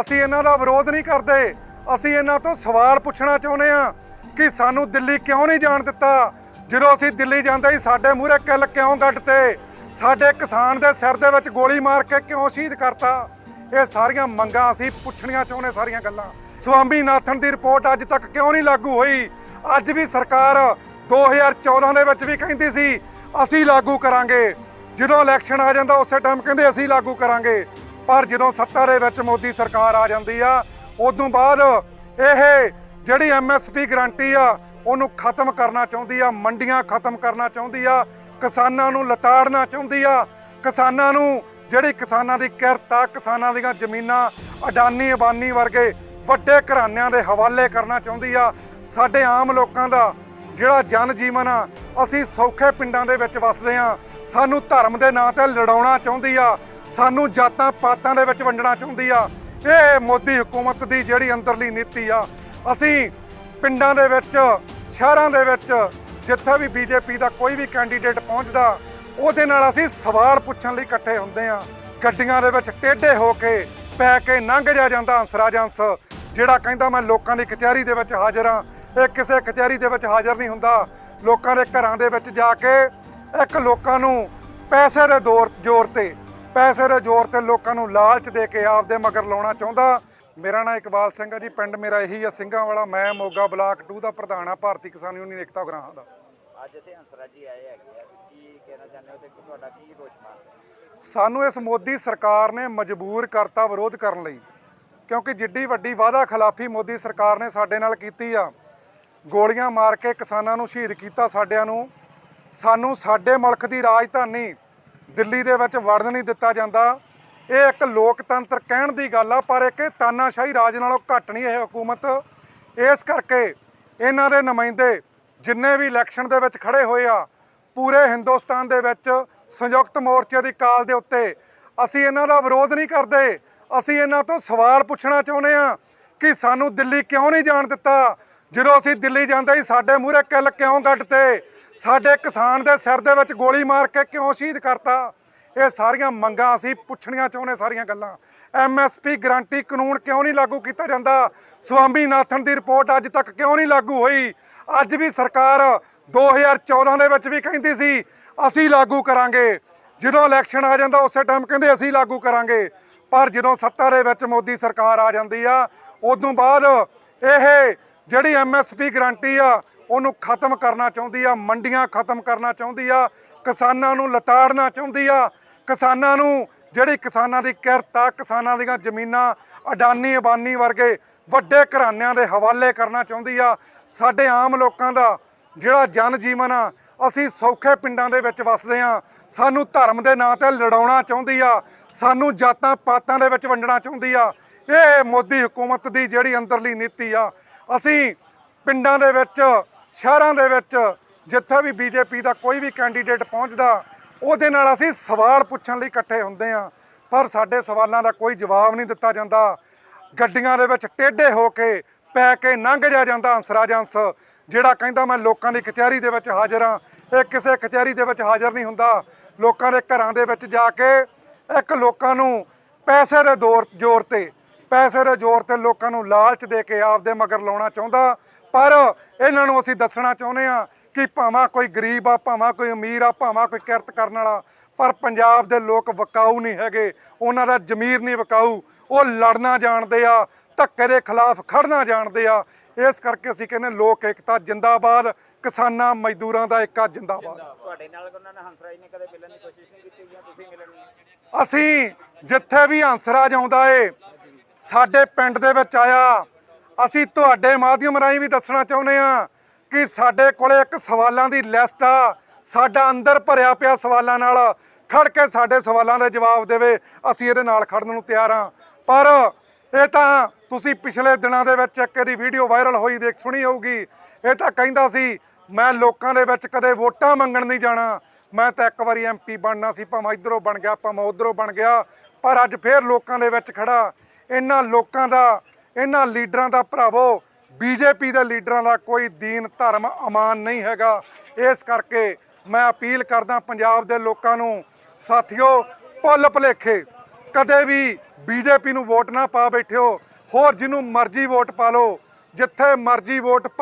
ਅਸੀਂ ਇਹਨਾਂ ਦਾ ਵਿਰੋਧ ਨਹੀਂ ਕਰਦੇ। ਅਸੀਂ ਇਹਨਾਂ ਤੋਂ ਸਵਾਲ ਪੁੱਛਣਾ ਚਾਹੁੰਦੇ ਆ ਕਿ ਸਾਨੂੰ ਦਿੱਲੀ ਕਿਉਂ ਨਹੀਂ ਜਾਣ ਦਿੱਤਾ? ਜਦੋਂ ਅਸੀਂ ਦਿੱਲੀ ਜਾਂਦੇ ਸੀ, ਸਾਡੇ ਮੂਹਰੇ ਕਿੱਲ ਕਿਉਂ ਗੱਡਤੇ ਸਾਡੇ ਕਿਸਾਨ ਦੇ ਸਿਰ ਦੇ ਵਿੱਚ ਗੋਲੀ ਮਾਰ ਕੇ ਕਿਉਂ ਸ਼ਹੀਦ ਕਰਤਾ? ਇਹ ਸਾਰੀਆਂ ਮੰਗਾਂ ਅਸੀਂ ਪੁੱਛਣੀਆਂ ਚਾਹੁੰਦੇ ਸਾਰੀਆਂ ਗੱਲਾਂ। ਸਵਾਮੀਨਾਥਨ ਦੀ ਰਿਪੋਰਟ ਅੱਜ ਤੱਕ ਕਿਉਂ ਨਹੀਂ ਲਾਗੂ ਹੋਈ? ਅੱਜ ਵੀ ਸਰਕਾਰ 2014 ਦੇ ਵਿੱਚ ਵੀ ਕਹਿੰਦੀ ਸੀ, ਅਸੀਂ ਲਾਗੂ ਕਰਾਂਗੇ। ਜਦੋਂ ਇਲੈਕਸ਼ਨ ਆ ਜਾਂਦਾ, ਉਸੇ ਟਾਈਮ ਕਹਿੰਦੇ ਅਸੀਂ ਲਾਗੂ ਕਰਾਂਗੇ। ਪਰ ਜਦੋਂ ਸੱਤਾ ਦੇ ਵਿੱਚ ਮੋਦੀ ਸਰਕਾਰ ਆ ਜਾਂਦੀ ਆ, ਉਦੋਂ ਬਾਅਦ ਇਹ ਜਿਹੜੀ ਐਮਐਸਪੀ ਗਰੰਟੀ ਆ, ਉਹਨੂੰ ਖਤਮ ਕਰਨਾ ਚਾਹੁੰਦੀ ਆ, ਮੰਡੀਆਂ ਖਤਮ ਕਰਨਾ ਚਾਹੁੰਦੀ ਆ, ਕਿਸਾਨਾਂ ਨੂੰ ਲਤਾੜਨਾ ਚਾਹੁੰਦੀ ਆ, ਕਿਸਾਨਾਂ ਨੂੰ ਜਿਹੜੀ ਕਿਸਾਨਾਂ ਦੀ ਕਿਰਤ ਆ, ਕਿਸਾਨਾਂ ਦੀਆਂ ਜ਼ਮੀਨਾਂ ਅਡਾਨੀ ਅਬਾਨੀ ਵਰਗੇ ਵੱਡੇ ਘਰਾਣਿਆਂ ਦੇ ਹਵਾਲੇ ਕਰਨਾ ਚਾਹੁੰਦੀ ਆ, ਸਾਡੇ ਆਮ ਲੋਕਾਂ ਦਾ ਜਿਹੜਾ ਜਨ ਜੀਵਨ ਆ, ਅਸੀਂ ਸੌਖੇ ਪਿੰਡਾਂ ਦੇ ਵਿੱਚ ਵੱਸਦੇ ਆ, ਸਾਨੂੰ ਧਰਮ ਦੇ ਨਾਂ ਤੇ ਲੜਾਉਣਾ ਚਾਹੁੰਦੀ ਆ ਸਾਨੂੰ ਜਾਤਾਂ ਪਾਤਾਂ ਦੇ ਵਿੱਚ ਵੰਡਣਾ ਚਾਹੁੰਦੀ ਆ। ਇਹ ਮੋਦੀ ਹਕੂਮਤ ਦੀ ਜਿਹੜੀ ਅੰਦਰਲੀ ਨੀਤੀ ਆ, ਅਸੀਂ ਪਿੰਡਾਂ ਦੇ ਵਿੱਚ, ਸ਼ਹਿਰਾਂ ਦੇ ਵਿੱਚ, ਜਿੱਥੇ ਵੀ ਬੀਜੇਪੀ ਦਾ ਕੋਈ ਵੀ ਕੈਂਡੀਡੇਟ ਪਹੁੰਚਦਾ, ਉਹਦੇ ਨਾਲ ਅਸੀਂ ਸਵਾਲ ਪੁੱਛਣ ਲਈ ਇਕੱਠੇ ਹੁੰਦੇ ਆ। ਗੱਡੀਆਂ ਦੇ ਵਿੱਚ ਟੇਢੇ ਹੋ ਕੇ ਪੈ ਕੇ ਲੰਘ ਜਾ ਜਾਂਦਾ ਹੰਸਰਾਜ ਹੰਸ ਜਿਹੜਾ ਕਹਿੰਦਾ ਮੈਂ ਲੋਕਾਂ ਦੀ ਕਚਹਿਰੀ ਦੇ ਵਿੱਚ ਹਾਜ਼ਰ ਹਾਂ। ਇਹ ਕਿਸੇ ਕਚਹਿਰੀ ਦੇ ਵਿੱਚ ਹਾਜ਼ਰ ਨਹੀਂ ਹੁੰਦਾ। ਲੋਕਾਂ ਦੇ ਘਰਾਂ ਦੇ ਵਿੱਚ ਜਾ ਕੇ ਇੱਕ ਲੋਕਾਂ ਨੂੰ ਪੈਸੇ ਦੇ ਦੌਰ ਜ਼ੋਰ ਤੇ ਪੈਸੇ ਦੇ ਜ਼ੋਰ ਤੇ ਲੋਕਾਂ ਨੂੰ ਲਾਲਚ ਦੇ ਕੇ ਆਪਦੇ ਮਗਰ ਲਾਉਣਾ ਚਾਹੁੰਦਾ। ਮੇਰਾ ਨਾਮ ਇਕਬਾਲ ਸਿੰਘ ਹੈ ਜੀ ਪਿੰਡ ਮੇਰਾ ਇਹੀ ਆ ਸਿੰਘਾਂ ਵਾਲਾ ਮੈਂ ਮੋਗਾ ਬਲਾਕ 2 ਦਾ ਪ੍ਰਧਾਨ ਆ ਭਾਰਤੀ ਕਿਸਾਨ ਯੂਨੀਅਨ ਏਕਤਾ ਉਗਰਾਹਾਂ ਦਾ। ਅੱਜ ਇੱਥੇ ਹੰਸਰਾਜ ਜੀ ਆਏ ਹੈਗੇ ਆ ਕੀ ਕਹਿਣਾ ਚਾਹੁੰਦੇ ਹੋ ਤੇ ਤੁਹਾਡਾ ਕੀ ਰੋਸ਼ਮਾਨ ਸਾਨੂੰ ਇਸ ਮੋਦੀ ਸਰਕਾਰ ਨੇ ਮਜਬੂਰ ਕਰਤਾ ਵਿਰੋਧ ਕਰਨ ਲਈ ਕਿਉਂਕਿ ਜਿੱਡੀ ਵੱਡੀ ਵਾਅਦਾ ਖਿਲਾਫੀ ਮੋਦੀ ਸਰਕਾਰ ਨੇ ਸਾਡੇ ਨਾਲ ਕੀਤੀ ਆ ਗੋਲੀਆਂ ਮਾਰ ਕੇ ਕਿਸਾਨਾਂ ਨੂੰ ਸ਼ਹੀਦ ਕੀਤਾ ਸਾਡਿਆਂ ਨੂੰ ਸਾਨੂੰ ਸਾਡੇ ਮੁਲਕ ਦੀ ਰਾਜਧਾਨੀ ਦਿੱਲੀ ਦੇ ਵਿੱਚ ਵੜਨ ਨਹੀਂ ਦਿੱਤਾ ਜਾਂਦਾ। ਇਹ ਇੱਕ ਲੋਕਤੰਤਰ ਕਹਿਣ ਦੀ ਗੱਲ ਆ, ਪਰ ਇੱਕ ਤਾਨਾਸ਼ਾਹੀ ਰਾਜ ਨਾਲੋਂ ਘੱਟ ਨਹੀਂ ਇਹ ਹਕੂਮਤ। ਇਸ ਕਰਕੇ ਇਹਨਾਂ ਦੇ ਨੁਮਾਇੰਦੇ ਜਿੰਨੇ ਵੀ ਇਲੈਕਸ਼ਨ ਦੇ ਵਿੱਚ ਖੜੇ ਹੋਏ ਆ, ਪੂਰੇ ਹਿੰਦੁਸਤਾਨ ਦੇ ਵਿੱਚ ਸੰਯੁਕਤ ਮੋਰਚੇ ਦੀ ਕਾਲ ਦੇ ਉੱਤੇ ਅਸੀਂ ਇਹਨਾਂ ਦਾ ਵਿਰੋਧ ਨਹੀਂ ਕਰਦੇ। ਅਸੀਂ ਇਹਨਾਂ ਤੋਂ ਸਵਾਲ ਪੁੱਛਣਾ ਚਾਹੁੰਦੇ ਆ ਕਿ ਸਾਨੂੰ ਦਿੱਲੀ ਕਿਉਂ ਨਹੀਂ ਜਾਣ ਦਿੱਤਾ? ਜਦੋਂ ਅਸੀਂ ਦਿੱਲੀ ਜਾਂਦੇ ਸੀ, ਸਾਡੇ ਮੂਹਰੇ ਕਿੱਲ ਕਿਉਂ ਗੱਡਤੇ ਸਾਡੇ ਕਿਸਾਨ ਦੇ ਸਿਰ ਦੇ ਵਿੱਚ ਗੋਲੀ ਮਾਰ ਕੇ ਕਿਉਂ ਸ਼ਹੀਦ ਕਰਤਾ? ਇਹ ਸਾਰੀਆਂ ਮੰਗਾਂ ਅਸੀਂ ਪੁੱਛਣੀਆਂ ਚਾਹੁੰਦੇ ਸਾਰੀਆਂ ਗੱਲਾਂ। ਐਮਐਸਪੀ ਗਰੰਟੀ ਕਾਨੂੰਨ ਕਿਉਂ ਨਹੀਂ ਲਾਗੂ ਕੀਤਾ ਜਾਂਦਾ? ਸਵਾਮੀਨਾਥਨ ਦੀ ਰਿਪੋਰਟ ਅੱਜ ਤੱਕ ਕਿਉਂ ਨਹੀਂ ਲਾਗੂ ਹੋਈ? ਅੱਜ ਵੀ ਸਰਕਾਰ 2014 ਦੇ ਵਿੱਚ ਵੀ ਕਹਿੰਦੀ ਸੀ, ਅਸੀਂ ਲਾਗੂ ਕਰਾਂਗੇ। ਜਦੋਂ ਇਲੈਕਸ਼ਨ ਆ ਜਾਂਦਾ, ਉਸੇ ਟਾਈਮ ਕਹਿੰਦੇ, ਅਸੀਂ ਲਾਗੂ ਕਰਾਂਗੇ। ਪਰ ਜਦੋਂ ਸੱਤਾ ਦੇ ਵਿੱਚ ਮੋਦੀ ਸਰਕਾਰ ਆ ਜਾਂਦੀ ਆ, ਉਦੋਂ ਬਾਅਦ ਇਹ ਜਿਹੜੀ ਐਮਐਸਪੀ ਗਰੰਟੀ ਆ ਉਹਨੂੰ ਖਤਮ ਕਰਨਾ ਚਾਹੁੰਦੀ ਆ, ਮੰਡੀਆਂ ਖਤਮ ਕਰਨਾ ਚਾਹੁੰਦੀ ਆ, ਕਿਸਾਨਾਂ ਨੂੰ ਲਤਾੜਨਾ ਚਾਹੁੰਦੀ ਆ। ਕਿਸਾਨਾਂ ਨੂੰ ਜਿਹੜੀ ਕਿਸਾਨਾਂ ਦੀ ਕਿਰਤ ਆ, ਕਿਸਾਨਾਂ ਦੀਆਂ ਜ਼ਮੀਨਾਂ ਅਡਾਨੀ ਅਬਾਨੀ ਵਰਗੇ ਵੱਡੇ ਘਰਾਣਿਆਂ ਦੇ ਹਵਾਲੇ ਕਰਨਾ ਚਾਹੁੰਦੀ ਆ। ਸਾਡੇ ਆਮ ਲੋਕਾਂ ਦਾ ਜਿਹੜਾ ਜਨ ਜੀਵਨ ਆ, ਅਸੀਂ ਸੌਖੇ ਪਿੰਡਾਂ ਦੇ ਵਿੱਚ ਵਸਦੇ ਆ। ਸਾਨੂੰ ਧਰਮ ਦੇ ਨਾਂ ਤੇ ਲੜਾਉਣਾ ਚਾਹੁੰਦੀ ਆ। ਸਾਨੂੰ ਜਾਤਾਂ ਪਾਤਾਂ ਦੇ ਵਿੱਚ ਵੰਡਣਾ ਚਾਹੁੰਦੀ ਆ। ਇਹ ਮੋਦੀ ਹਕੂਮਤ ਦੀ ਜਿਹੜੀ ਅੰਦਰਲੀ ਨੀਤੀ ਆ, ਅਸੀਂ ਪਿੰਡਾਂ ਦੇ ਵਿੱਚ ਸ਼ਹਿਰਾਂ ਦੇ ਵਿੱਚ ਜਿੱਥੇ ਵੀ ਬੀਜੇਪੀ ਦਾ ਕੋਈ ਵੀ ਕੈਂਡੀਡੇਟ ਪਹੁੰਚਦਾ, ਉਹਦੇ ਨਾਲ ਅਸੀਂ ਸਵਾਲ ਪੁੱਛਣ ਲਈ ਇਕੱਠੇ ਹੁੰਦੇ ਆ ਪਰ ਸਾਡੇ ਸਵਾਲਾਂ ਦਾ ਕੋਈ ਜਵਾਬ ਨਹੀਂ ਦਿੱਤਾ ਜਾਂਦਾ। ਗੱਡੀਆਂ ਦੇ ਵਿੱਚ ਟੇਢੇ ਹੋ ਕੇ ਪੈ ਕੇ ਲੰਘ ਜਾ ਜਾਂਦਾ ਹੰਸਰਾਜ ਹੰਸ ਜਿਹੜਾ ਕਹਿੰਦਾ ਮੈਂ ਲੋਕਾਂ ਦੀ ਕਚਹਿਰੀ ਦੇ ਵਿੱਚ ਹਾਜ਼ਰ ਹਾਂ। ਇਹ ਕਿਸੇ ਕਚਹਿਰੀ ਦੇ ਵਿੱਚ ਹਾਜ਼ਰ ਨਹੀਂ ਹੁੰਦਾ। ਲੋਕਾਂ ਦੇ ਘਰਾਂ ਦੇ ਵਿੱਚ ਜਾ ਕੇ ਇੱਕ ਲੋਕਾਂ ਨੂੰ ਪੈਸੇ ਦੇ ਦੌਰ ਜ਼ੋਰ ਤੇ ਪੈਸੇ ਦੇ ਜ਼ੋਰ ਤੇ ਲੋਕਾਂ ਨੂੰ ਲਾਲਚ ਦੇ ਕੇ ਆਪਦੇ ਮਗਰ ਲਾਉਣਾ ਚਾਹੁੰਦਾ ਪਰ ਇਹਨਾਂ ਨੂੰ ਅਸੀਂ ਦੱਸਣਾ ਚਾਹੁੰਦੇ ਆ ਕਿ ਭਾਵੇਂ ਕੋਈ ਗਰੀਬ ਆ ਭਾਵੇਂ ਕੋਈ ਅਮੀਰ ਆ ਭਾਵੇਂ ਕੋਈ ਕਿਰਤ ਕਰਨ ਵਾਲਾ ਪਰ ਪੰਜਾਬ ਦੇ ਲੋਕ ਵਕਾਊ ਨਹੀਂ ਹੈਗੇ ਉਹਨਾਂ ਦਾ ਜ਼ਮੀਰ ਨਹੀਂ ਵਕਾਊ ਉਹ ਲੜਨਾ ਜਾਣਦੇ ਆ ਧੱਕੇ ਦੇ ਖਿਲਾਫ ਖੜਨਾ ਜਾਣਦੇ ਆ। ਇਸ ਕਰਕੇ ਅਸੀਂ ਕਹਿੰਦੇ ਲੋਕ ਏਕਤਾ ਜਿੰਦਾਬਾਦ ਕਿਸਾਨਾਂ ਮਜ਼ਦੂਰਾਂ ਦਾ ਏਕਾ ਜਿੰਦਾਬਾਦ। ਤੁਹਾਡੇ ਨਾਲ ਉਹਨਾਂ ਨੇ ਹੰਸਰਾਜ ਨੇ ਕਦੇ ਮਿਲਣ ਦੀ ਕੋਸ਼ਿਸ਼ ਨਹੀਂ ਕੀਤੀ ਜਾਂ ਤੁਸੀਂ ਮਿਲਣ ਅਸੀਂ ਜਿੱਥੇ ਵੀ ਹੰਸਰਾਜ ਆਉਂਦਾ ਏ ਸਾਡੇ ਪਿੰਡ ਦੇ ਵਿੱਚ ਆਇਆ। ਅਸੀਂ ਤੁਹਾਡੇ ਮਾਧਿਅਮ ਰਾਹੀਂ ਵੀ ਦੱਸਣਾ ਚਾਹੁੰਦੇ ਆ ਕਿ ਸਾਡੇ ਕੋਲੇ ਇੱਕ ਸਵਾਲਾਂ ਦੀ ਲਿਸਟ ਆ। ਸਾਡਾ ਅੰਦਰ ਭਰਿਆ ਪਿਆ ਸਵਾਲਾਂ ਨਾਲ ਖੜ ਕੇ ਸਾਡੇ ਸਵਾਲਾਂ ਦੇ ਜਵਾਬ ਦੇਵੇ। ਅਸੀਂ ਇਹਦੇ ਨਾਲ ਖੜਨ ਨੂੰ ਤਿਆਰ ਆ ਪਰ ਇਹ ਤਾਂ ਤੁਸੀਂ ਪਿਛਲੇ ਦਿਨਾਂ ਦੇ ਵਿੱਚ ਇੱਕ ਇਹਦੀ ਵੀਡੀਓ ਵਾਇਰਲ ਹੋਈ ਦੇਖ, ਸੁਣੀ ਹੋਊਗੀ। ਇਹ ਤਾਂ ਕਹਿੰਦਾ ਸੀ, ਮੈਂ ਲੋਕਾਂ ਦੇ ਵਿੱਚ ਕਦੇ ਵੋਟਾਂ ਮੰਗਣ ਨਹੀਂ ਜਾਣਾ। ਮੈਂ ਤਾਂ ਇੱਕ ਵਾਰੀ ਐਮਪੀ ਬਣਨਾ ਸੀ, ਭਾਵੇਂ ਇਧਰੋਂ ਬਣ ਗਿਆ, ਭਾਵੇਂ ਉਧਰੋਂ ਬਣ ਗਿਆ। ਪਰ ਅੱਜ ਫੇਰ ਲੋਕਾਂ ਦੇ ਵਿੱਚ ਖੜਾ। ਇਹਨਾਂ ਲੋਕਾਂ ਦਾ, ਇਹਨਾਂ ਲੀਡਰਾਂ ਦਾ ਭਰਾਵੋ ਬੀਜੇਪੀ ਦੇ ਲੀਡਰਾਂ ਦਾ ਕੋਈ ਦੀਨ, ਧਰਮ, ਅਮਾਨ ਨਹੀਂ ਹੈਗਾ। ਇਸ ਕਰਕੇ ਮੈਂ ਅਪੀਲ ਕਰਦਾ ਪੰਜਾਬ ਦੇ ਲੋਕਾਂ ਨੂੰ, ਸਾਥੀਓ, ਭੁੱਲ ਭੁਲੇਖੇ, ਕਦੇ ਵੀ ਬੀਜੇਪੀ ਨੂੰ ਵੋਟ ਨਾ ਪਾ ਬੈਠਿਓ। ਹੋਰ ਜਿਹਨੂੰ ਮਰਜ਼ੀ ਵੋਟ ਪਾ ਲਓ, ਜਿੱਥੇ ਮਰਜ਼ੀ ਵੋਟ ਪਾ-